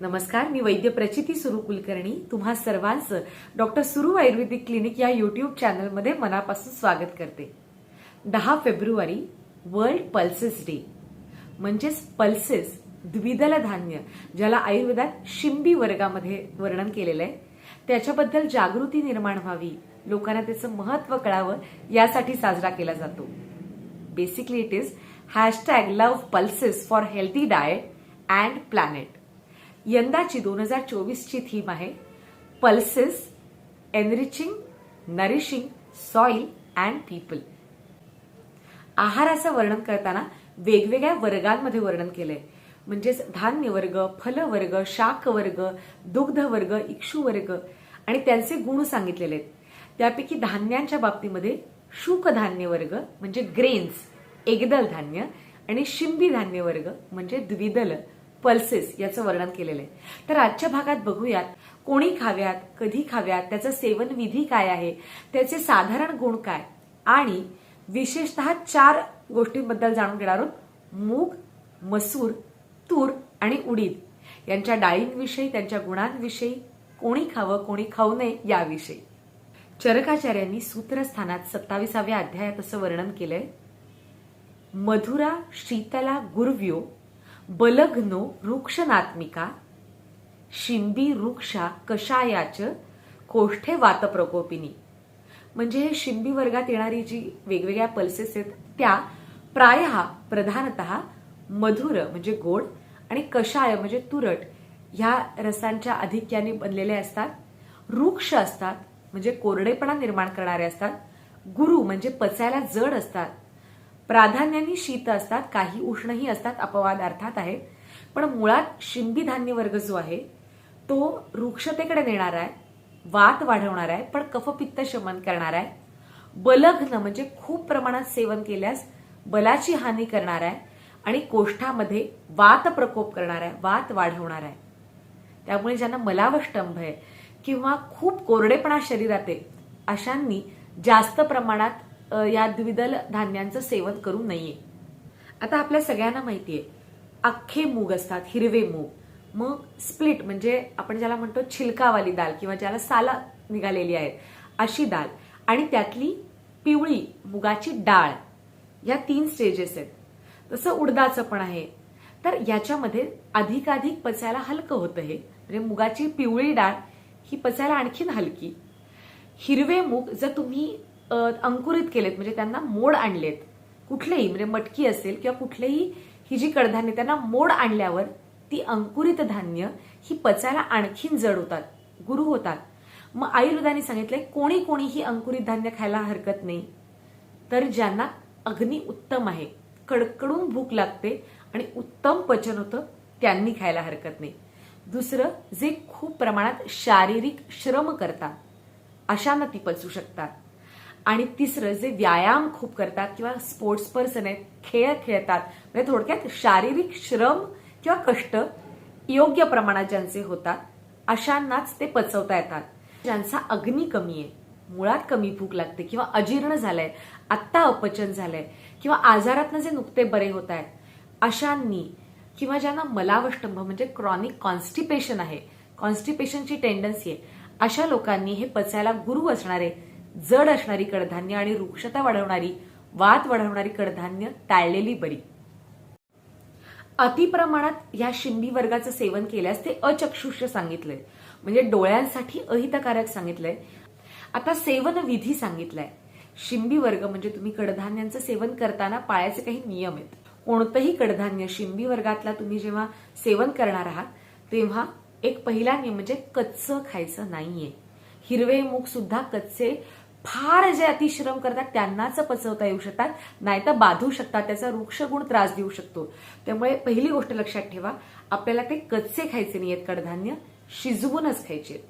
नमस्कार मी वैद्य प्रचिती सुरू कुलकर्णी तुम्हा सर्वांचं डॉक्टर सुरू आयुर्वेदिक क्लिनिक या युट्यूब चॅनलमध्ये मनापासून स्वागत करते. दहा फेब्रुवारी वर्ल्ड पल्सेस डे म्हणजेच पल्सेस द्विदल धान्य ज्याला आयुर्वेदात शिंबी वर्गामध्ये वर्णन केलेलं आहे. त्याच्याबद्दल जागृती निर्माण व्हावी लोकांना त्याचं महत्त्व कळावं यासाठी साजरा केला जातो. Basically it is hashtag love pulses for healthy diet and planet यंदाची दोन हजार चोवीसची थीम आहे pulses enriching nourishing soil and people आहाराचं वर्णन करताना वेगवेगळ्या वर्गांमध्ये वर्णन केलंय. म्हणजेच धान्य वर्ग फलवर्ग शाकवर्ग दुग्धवर्ग दुग्ध वर्ग इक्षू वर्ग आणि त्यांचे गुण सांगितलेले आहेत. त्यापैकी धान्यांच्या बाबतीमध्ये शुक धान्य वर्ग म्हणजे ग्रेन्स एकदल धान्य आणि शिंबी धान्य वर्ग म्हणजे द्विदल. पल्सेस याचं वर्णन केलेलं आहे. तर आजच्या भागात बघूयात कोणी खाव्यात कधी खाव्यात त्याचं सेवन विधी काय आहे त्याचे साधारण गुण काय आणि विशेषतः चार गोष्टींबद्दल जाणून घेणार आहोत. मूग मसूर तूर आणि उडीद. यांच्या डाळींविषयी त्यांच्या गुणांविषयी कोणी खावं कोणी खाऊ नये याविषयी. चरकाचार्यांनी सूत्रस्थानात सत्ताविसाव्या अध्यायात असं वर्णन केलंय. मधुरा शीतला गुर्व्यो बलग्नो वृक्षनात्मिका शिंबी वृक्षा कषायाच कोष्ठे वातप्रकोपिनी म्हणजे हे शिंबी वर्गात येणारी जी वेगवेगळ्या पल्सेस आहेत त्या प्राय प्रधानत मधुर म्हणजे गोड आणि कषाय म्हणजे तुरट ह्या रसांच्या अधिक्याने बनलेले असतात. वृक्ष असतात म्हणजे कोरडेपणा निर्माण करणारे असतात. गुरु म्हणजे पचायला जड असतात. प्राधान्याने शीत असतात काही उष्णही असतात अपवाद अर्थात आहे. पण मुळात शिंबी धान्य वर्ग जो आहे तो वृक्षतेकडे नेणारा आहे वात वाढवणार आहे पण कफपित्त शमन करणार आहे. बलघ्न म्हणजे खूप प्रमाणात सेवन केल्यास बलाची हानी करणार आहे आणि कोष्ठामध्ये वात प्रकोप करणार आहे वात वाढवणार आहे. त्यामुळे ज्यांना मलावष्टंभ आहे किंवा खूप कोरडेपणा शरीरात आहे अशांनी जास्त प्रमाणात या द्विदल धान्यांचं सेवन करू नये आता आपल्या सगळ्यांना माहिती आहे अख्खे मूग असतात हिरवे मूग. मग स्प्लिट म्हणजे आपण ज्याला म्हणतो छिलकावाली दाल किंवा ज्याला साला निघालेली आहे अशी दाल. आणि त्यातली पिवळी मुगाची डाळ या तीन स्टेजेस आहेत. तसं उडदाचं पण आहे. तर याच्यामध्ये अधिकाधिक पचायला हलकं होतं हे. म्हणजे मुगाची पिवळी डाळ ही पचायला आणखीन हलकी. हिरवे मूग जर तुम्ही अंकुरित केलेत म्हणजे त्यांना मोड आणलेत. कुठलेही म्हणजे मटकी असेल किंवा कुठलेही ही जी कडधान्य त्यांना मोड आणल्यावर ती अंकुरित धान्य ही पचायला आणखीन जड होतात गुरु होतात. मग आयुर्वेदाने सांगितलंय कोणी कोणीही अंकुरित धान्य खायला हरकत नाही. तर ज्यांना अग्नी उत्तम आहे कडकडून भूक लागते आणि उत्तम पचन होतं त्यांनी खायला हरकत नाही. दुसरं जे खूप प्रमाणात शारीरिक श्रम करतात अशांना ती पचू शकतात. आणि तिसरं जे व्यायाम खूप करतात किंवा स्पोर्ट्स पर्सन आहेत खेळ खेळतात म्हणजे थोडक्यात शारीरिक श्रम किंवा कष्ट योग्य प्रमाणात ज्यांचे होतात अशांनाच ते पचवता येतात. ज्यांचा अग्नी कमी आहे मुळात कमी भूक लागते किंवा अजीर्ण झालंय आत्ता अपचन झालंय किंवा आजारातनं जे नुकते बरे होत आहेत अशांनी किंवा ज्यांना मलावष्टंभ म्हणजे क्रॉनिक कॉन्स्टिपेशन आहे कॉन्स्टिपेशनची टेंडन्सी आहे अशा लोकांनी हे पचायला गुरु असणारे जड असणारी कडधान्य आणि वृक्षता वाढवणारी वात वाढवणारी कडधान्य टाळलेली बरी. अतिप्रमाणात या शिंबी वर्गाचं सेवन केल्यास ते अचक्षुष्य सांगितलंय. म्हणजे डोळ्यांसाठी अहितकारक सांगितलंय. आता सेवन विधी सांगितलाय. शिंबी वर्ग म्हणजे तुम्ही कडधान्यांचं सेवन करताना पाळायचे काही नियम आहेत. कोणतंही कडधान्य शिंबी वर्गातला तुम्ही जेव्हा सेवन करणार आहात तेव्हा एक पहिला नियम म्हणजे कच्चं खायचं नाहीये. हिरवे मूग सुद्धा कच्चे फार जे अतिश्रम करतात त्यांनाच पचवता येऊ शकतात नाहीतर बाधू शकतात त्याचा वृक्षगुण त्रास देऊ शकतो. त्यामुळे पहिली गोष्ट लक्षात ठेवा आपल्याला ते कच्चे खायचे नाहीयेत कडधान्य शिजवूनच खायचे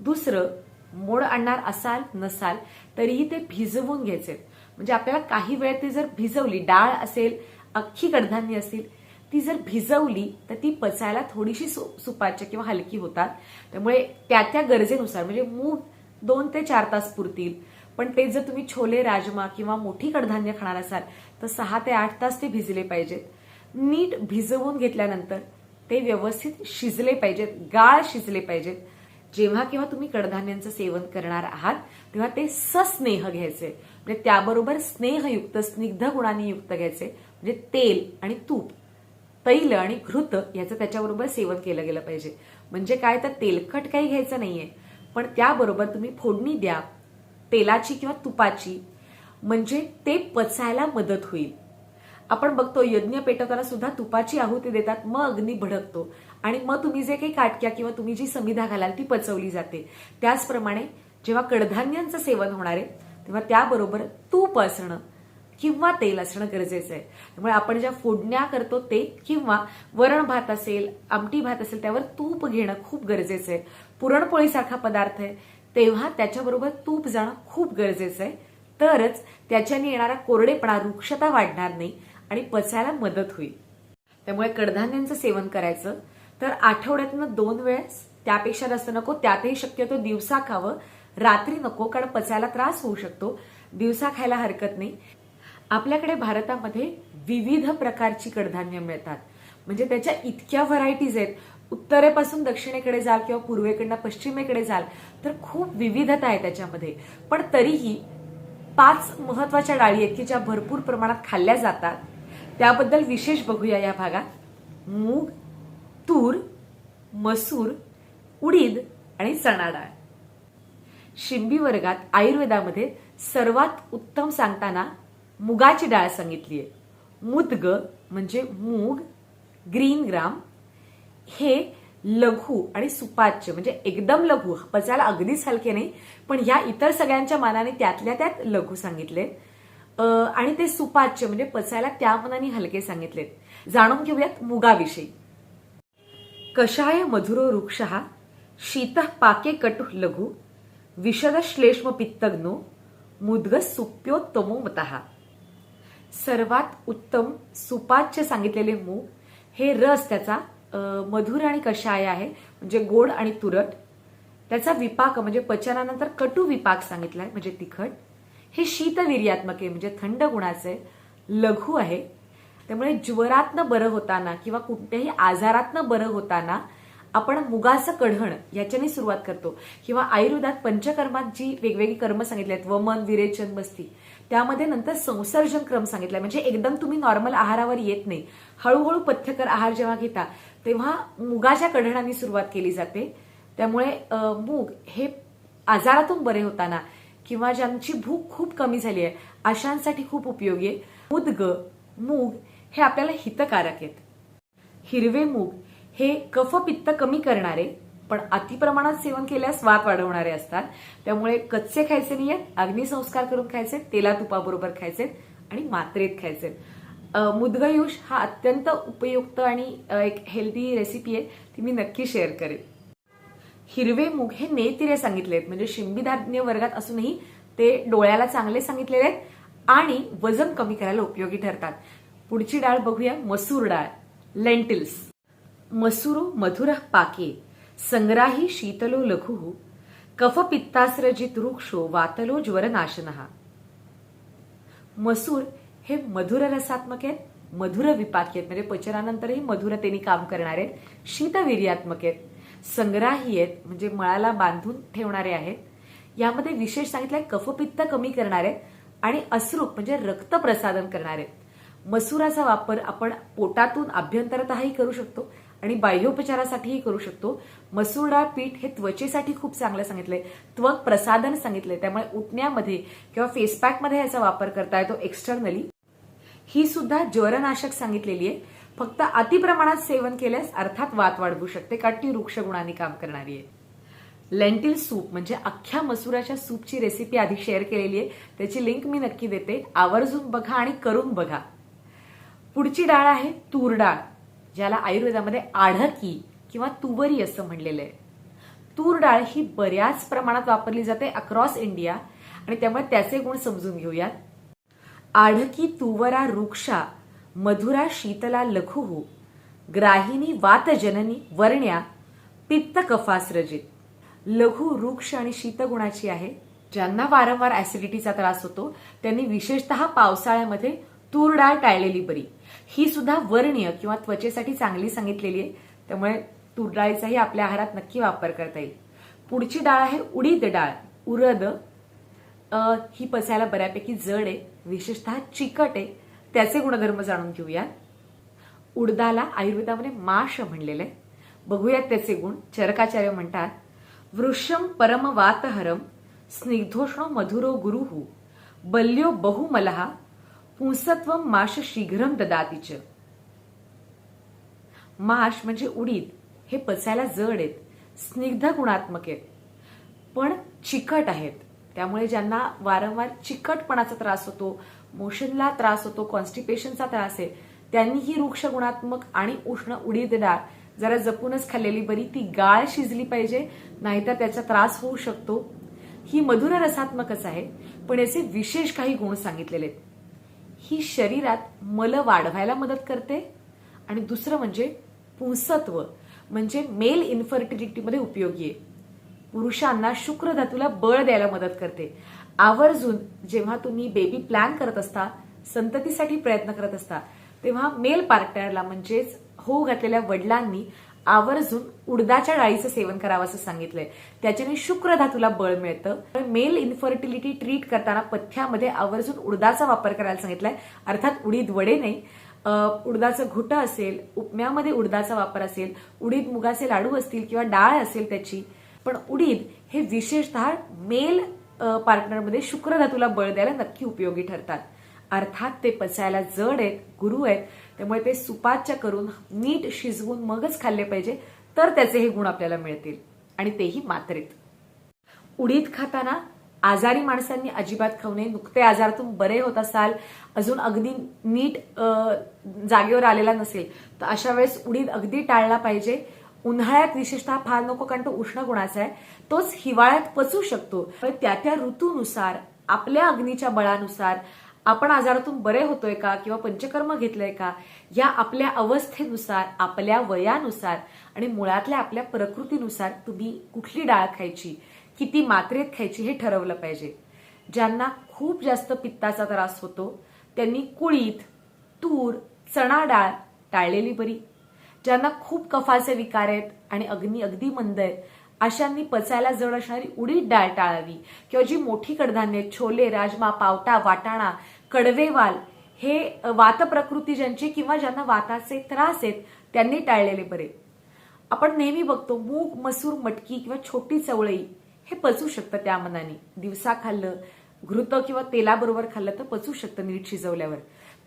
दुसरं मोड आणणार असाल नसाल तरीही ते भिजवून घ्यायचे म्हणजे आपल्याला काही वेळ ती जर भिजवली डाळ असेल अख्खी कडधान्य असेल ती जर भिजवली तर ती पचायला थोडीशी सु सुपाच्य किंवा हलकी होतात. त्यामुळे त्या त्या गरजेनुसार म्हणजे मूग दोन ते चार तास पुरतील. पण ते जर तुम्ही छोले राजमा किंवा मोठी कडधान्य खाणार असाल तर सहा ते आठ तास ते भिजले पाहिजेत. नीट भिजवून घेतल्यानंतर ते व्यवस्थित शिजले पाहिजेत गाळ शिजले पाहिजेत. जेव्हा केव्हा तुम्ही कडधान्यांचं सेवन करणार आहात तेव्हा ते सस्नेह घ्यायचे. म्हणजे त्याबरोबर स्नेहयुक्त स्निग्ध गुणांनी युक्त घ्यायचे. म्हणजे तेल आणि तूप तैल आणि घृत याचं त्याच्याबरोबर सेवन केलं गेलं पाहिजे. म्हणजे काय तर तेलकट काही घ्यायचं नाहीये. पण त्याबरोबर तुम्ही फोडणी द्या. तेलाची किंवा तुपाची. म्हणजे ते पचायला मदत होईल. आपण बघतो यज्ञ पेटवताना सुद्धा तुपाची आहुती देतात मग अग्नी भडकतो. आणि मग तुम्ही जे काही काटक्या किंवा तुम्ही जी समिधा घालाल ती पचवली जाते. त्याचप्रमाणे जेव्हा कडधान्यांचं सेवन होणार आहे तेव्हा त्याबरोबर तूप असणं किंवा तेल असणं गरजेचं आहे. त्यामुळे आपण ज्या फोडण्या करतो ते किंवा वरण भात असेल आमटी भात असेल त्यावर तूप घेणं खूप गरजेचं आहे. पुरणपोळीसारखा पदार्थ आहे. तेव्हा त्याच्याबरोबर तूप जाणं खूप गरजेचं आहे. तरच त्याच्याने येणारा कोरडेपणा वृक्षता वाढणार नाही आणि पचायला मदत होईल. त्यामुळे कडधान्यांचं सेवन करायचं. तर आठवड्यातनं दोन वेळेस त्यापेक्षा जास्त नको त्यातही शक्यतो दिवसा खावं. रात्री नको कारण पचायला त्रास होऊ शकतो. दिवसा खायला हरकत नाही. आपल्याकडे भारतामध्ये विविध प्रकारची कडधान्य मिळतात. म्हणजे त्याच्या इतक्या व्हरायटीज आहेत. उत्तरेपासून दक्षिणेकडे जाल किंवा पूर्वेकडनं पश्चिमेकडे जाल तर खूप विविधता आहे त्याच्यामध्ये. पण तरीही पाच महत्त्वाच्या डाळी आहेत की ज्या भरपूर प्रमाणात खाल्ल्या जातात. त्याबद्दल विशेष बघूया या भागात. मूग तूर मसूर उडीद आणि चणा डाळ. शिंबी वर्गात आयुर्वेदामध्ये सर्वात उत्तम सांगताना मुगाची डाळ सांगितली आहे मुदग म्हणजे मूग ग्रीन ग्राम हे लघु आणि सुपाच्य म्हणजे एकदम लघु पचायला अगदीच हलके नाही पण या इतर सगळ्यांच्या मानाने त्यातल्या त्यात लघु सांगितले. आणि ते सुपाच्य म्हणजे पचायला त्या मनाने हलके सांगितलेत. जाणून घेऊयात मुगाविषयी. कषाय मधुरो वृक्ष शीत पाके कटु लघु विशद श्लेष्म पित्तग्नो मुद्ग सुप्योत्तमो मतः. सर्वात उत्तम सुपाच्य सांगितलेले मूग हे रस त्याचा मधुर आणि कषाय आहे म्हणजे गोड आणि तुरट. त्याचा विपाक म्हणजे पचनानंतर कटू विपाक सांगितलाय म्हणजे तिखट. हे शीतवीर्यात्मक आहे म्हणजे थंड गुणाचं आहे लघु आहे. त्यामुळे ज्वरातनं बरं होताना किंवा कुठल्याही आजारातनं बरं होताना आपण मुगाचं कढण याच्याने सुरुवात करतो. किंवा आयुर्वेदात पंचकर्मात जी वेगवेगळी कर्म सांगितली आहेत वमन विरेचन बस्ती त्यामध्ये नंतर संसर्जन क्रम सांगितला म्हणजे एकदम तुम्ही नॉर्मल आहारावर येत नाही. हळूहळू पथ्यकर आहार जेव्हा घेता तेव्हा मुगाच्या कढणाने सुरुवात केली जाते. त्यामुळे मूग हे आजारातून बरे होताना किंवा ज्यांची भूक खूप कमी झाली आहे अशांसाठी खूप उपयोगी आहे. मुदग मूग हे आपल्याला हितकारक आहेत. हिरवे मूग हे कफ पित्त कमी करणारे पण अतिप्रमाणात सेवन केल्यास स्वाद वाढवणारे असतात. त्यामुळे कच्चे खायचे नाहीये अग्निसंस्कार करून खायचे तेला तुपाबरोबर खायचे आणि मात्रेत खायचे. मुदगयुष हा अत्यंत उपयुक्त आणि एक हेल्दी रेसिपी आहे ती मी नक्की शेअर करेन. हिरवे मूग हे नेतिरे सांगितले आहेत. म्हणजे शिंबीधान्य वर्गात असूनही ते डोळ्याला चांगले सांगितलेले आहेत आणि वजन कमी करायला उपयोगी ठरतात. पुढची डाळ बघूया मसूर डाळ. लेंटिल्स. मसूर मधुर पाके. संग्राही शीतलो लघु कफ पित्तास्रजित वृक्षो वातलो ज्वरनाशन। मसूर हे मधुर रसात्मक आहेत मधुर विपाकी आहेत म्हणजे पचनानंतरही मधुरतेने काम करणारे आहेत शीतवीर्यात्मक आहेत संग्राही आहेत म्हणजे मळाला बांधून ठेवणारे आहेत यामध्ये विशेष सांगितलंय कफपित्त कमी करणारे आहेत आणि अश्रूप म्हणजे रक्त प्रसादन करणारे आहेत. मसुराचा वापर आपण पोटातून अभ्यंतरतही करू शकतो आणि बाह्योपचारासाठीही करू शकतो. मसूर डाळ पीठ हे त्वचेसाठी खूप चांगलं सांगितलंय. त्वक प्रसादन सांगितलंय. त्यामुळे उठण्यामध्ये किंवा फेसपॅकमध्ये याचा वापर करता येतो एक्सटर्नली ही सुद्धा ज्वरनाशक सांगितलेली आहे. फक्त अतिप्रमाणात सेवन केल्यास अर्थात वात वाढवू शकते कारण ती वृक्ष गुणांनी काम करणारी आहे. लेंटिल सूप म्हणजे अख्ख्या मसुराच्या सूपची रेसिपी आधी शेअर केलेली आहे. त्याची लिंक मी नक्की देते. आवर्जून बघा आणि करून बघा. पुढची डाळ आहे तूर डाळ. ज्याला आयुर्वेदामध्ये आढकी किंवा तुवरी असं म्हणलेलं आहे तूर डाळ ही बऱ्याच प्रमाणात वापरली जाते अक्रॉस इंडिया आणि त्यामुळे त्याचे गुण समजून घेऊयात. आढकी तुवरा वृक्षा मधुरा शीतला लघु ग्राहिणी वातजननी वर्ण्या पित्त कफास्रजित लघु वृक्ष आणि शीतगुणाची आहे ज्यांना वारंवार ऍसिडिटीचा त्रास होतो त्यांनी विशेषतः पावसाळ्यामध्ये तूर डाळ टाळलेली बरी. ही सुद्धा वर्णीय किंवा त्वचेसाठी चांगली सांगितलेली आहे. त्यामुळे तूर डाळीचाही आपल्या आहारात नक्की वापर करता येईल. पुढची डाळ आहे उडीद डाळ उरद. ही पचायला बऱ्यापैकी जड आहे. विशेषतः चिकट आहे. त्याचे गुणधर्म जाणून घेऊया उडदाला आयुर्वेदामध्ये माश म्हणलेलं आहे. बघूयात त्याचे गुण. चरकाचार्य म्हणतात वृषम परम वातहरम स्निग्धोष्ण मधुरो गुरुहू बल्यो बहुमलहा पुंसत्व माश शीघ्रम ददातीच. माश म्हणजे उडीद. हे पचायला जड आहेत. स्निग्ध गुणात्मक आहेत. पण चिकट आहेत. त्यामुळे ज्यांना वारंवार चिकटपणाचा त्रास होतो मोशनला त्रास होतो कॉन्स्टिपेशनचा त्रास आहे त्यांनी ही वृक्ष गुणात्मक आणि उष्ण उडीद डाळ जरा जपूनच खाल्लेली बरी ती गाळ शिजली पाहिजे नाहीतर त्याचा त्रास होऊ शकतो. ही मधुर रसात्मकच आहे पण याचे विशेष काही गुण सांगितलेले आहेत. ही शरीरात मल वाढवायला मदत करते. आणि दुसरं म्हणजे पुंसत्व म्हणजे मेल इन्फर्टिलिटीमध्ये उपयोगी आहे. पुरुषांना शुक्र धातूला बळ द्यायला मदत करते. आवर्जून जेव्हा तुम्ही बेबी प्लॅन करत असता संततीसाठी प्रयत्न करत असता तेव्हा मेल पार्टनरला म्हणजेच होऊ घातलेल्या वडिलांनी आवर्जून उडदाच्या डाळीचं सेवन करावं असं सांगितलंय. त्याच्याने शुक्र धातूला बळ मिळतं. मेल इन्फर्टिलिटी ट्रीट करताना पथ्यामध्ये आवर्जून उडदाचा वापर करायला सांगितलाय. अर्थात उडीद वडे नाही. उडदाचं घुटं असेल उपम्यामध्ये उडदाचा वापर असेल उडीद मुगाचे लाडू असतील किंवा डाळ असेल त्याची पण उडीद हे विशेषतः मेल पार्टनरमध्ये शुक्र धातूला बळ द्यायला नक्की उपयोगी ठरतात. अर्थात ते पचायला जड आहेत गुरु आहेत. त्यामुळे ते सुपाच्य करून नीट शिजवून मगच खाल्ले पाहिजे तर त्याचे हे गुण आपल्याला मिळतील. आणि तेही मात्रेत. उडीद खाताना आजारी माणसांनी अजिबात खाऊ नये. नुकते आजारातून बरे होत असाल अजून अगदी नीट जागेवर आलेला नसेल तर अशा वेळेस उडीद अगदी टाळला पाहिजे. उन्हाळ्यात विशेषतः फार नको कारण तो उष्ण गुणाचा आहे. तोच हिवाळ्यात पचू शकतो. पण त्या त्या ऋतूनुसार आपल्या अग्नीच्या बळानुसार आपण आजारातून बरे होतोय का किंवा पंचकर्म घेतलंय का? या आपल्या अवस्थेनुसार आपल्या वयानुसार आणि मुळातल्या आपल्या प्रकृतीनुसार तुम्ही कुठली डाळ खायची किती मात्रेत खायची हे ठरवलं पाहिजे. ज्यांना खूप जास्त पित्ताचा त्रास होतो त्यांनी कुळीत तूर चणा डाळ टाळलेली बरी. ज्यांना खूप कफाचे विकार आहेत आणि अग्नी अगदी मंद आहेत अशांनी पचायला जड असणारी उडीद डाळ टाळावी किंवा जी मोठी कडधान्य आहेत, छोले राजमा पावटा वाटाणा कडवेवाल हे वात प्रकृती ज्यांची किंवा ज्यांना वाताचे त्रास आहेत त्यांनी टाळलेले बरे. आपण नेहमी बघतो मूग मसूर मटकी किंवा छोटी चवळी हे पचू शकतं त्या मनाने. दिवसा खाल्लं घृत किंवा तेलाबरोबर खाल्लं तर पचू शकतं नीट शिजवल्यावर.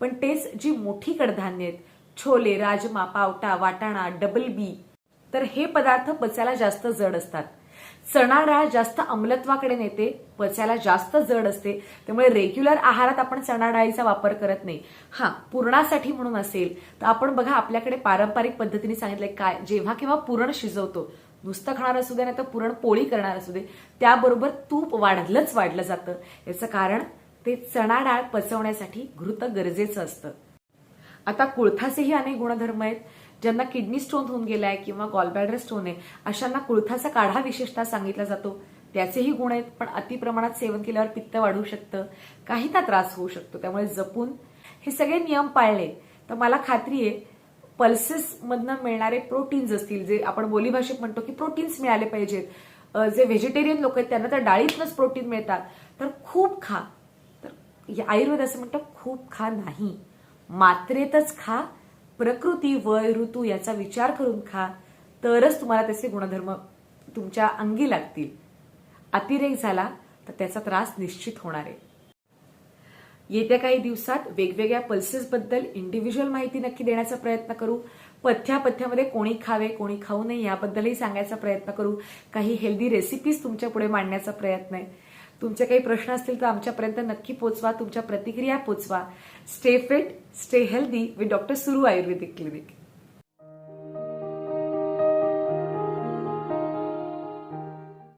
पण तेच जी मोठी कडधान्य आहेत छोले राजमा पावटा वाटाणा डबल बी तर हे पदार्थ पचायला जास्त जड असतात. चणा डाळ जास्त अमलत्वाकडे नेते पचायला जास्त जड असते. त्यामुळे रेग्युलर आहारात आपण चणा डाळीचा वापर करत नाही. हा पुरणासाठी म्हणून असेल तर आपण बघा आपल्याकडे पारंपरिक पद्धतीने सांगितलंय काय जेव्हा केव्हा पुरण शिजवतो नुसतं खाणार असू दे नाही तर पुरण पोळी करणार असू दे त्याबरोबर तूप वाढलंच वाढलं जातं. याचं कारण ते चणा डाळ पचवण्यासाठी घृत गरजेचं असतं. आता कुळथाचेही अनेक गुणधर्म आहेत. ज्यांना किडनी स्टोन होऊन गेलाय किंवा गॉलबॅडर स्टोन आहे अशांना कुळथाचा काढा विशेषतः सांगितला जातो. त्याचेही गुण आहेत पण अति प्रमाणात सेवन केल्यावर पित्त वाढू शकतं. काहीता त्रास होऊ शकतो त्यामुळे जपून हे सगळे नियम पाळले. तर मला खात्री आहे पल्सेस मधनं मिळणारे प्रोटीन्स असतील जे आपण बोलीभाषेत म्हणतो की प्रोटीन्स मिळाले पाहिजेत. जे व्हेजिटेरियन लोक आहेत त्यांना तर डाळीतनंच प्रोटीन मिळतात. तर खूप खा. तर या आयुर्वेद असं म्हणतं खूप खा नाही. मात्रेतच खा प्रकृती वय ऋतू याचा विचार करून खा तरच तुम्हाला त्याचे गुणधर्म तुमच्या अंगी लागतील. अतिरेक झाला तर त्याचा त्रास निश्चित होणार आहे. येत्या काही दिवसात वेगवेगळ्या पल्सेसबद्दल इंडिव्हिज्युअल माहिती नक्की देण्याचा प्रयत्न करू. पथ्या पथ्यामध्ये कोणी खावे कोणी खाऊ नये याबद्दलही सांगायचा प्रयत्न करू. काही हेल्दी रेसिपीज तुमच्यापुढे मांडण्याचा प्रयत्न आहे. तुमचे काही प्रश्न असतील तर आमच्यापर्यंत नक्की पोचवा. तुमच्या प्रतिक्रिया पोचवा. Stay fit stay healthy with doctor Suru Ayurvedic clinic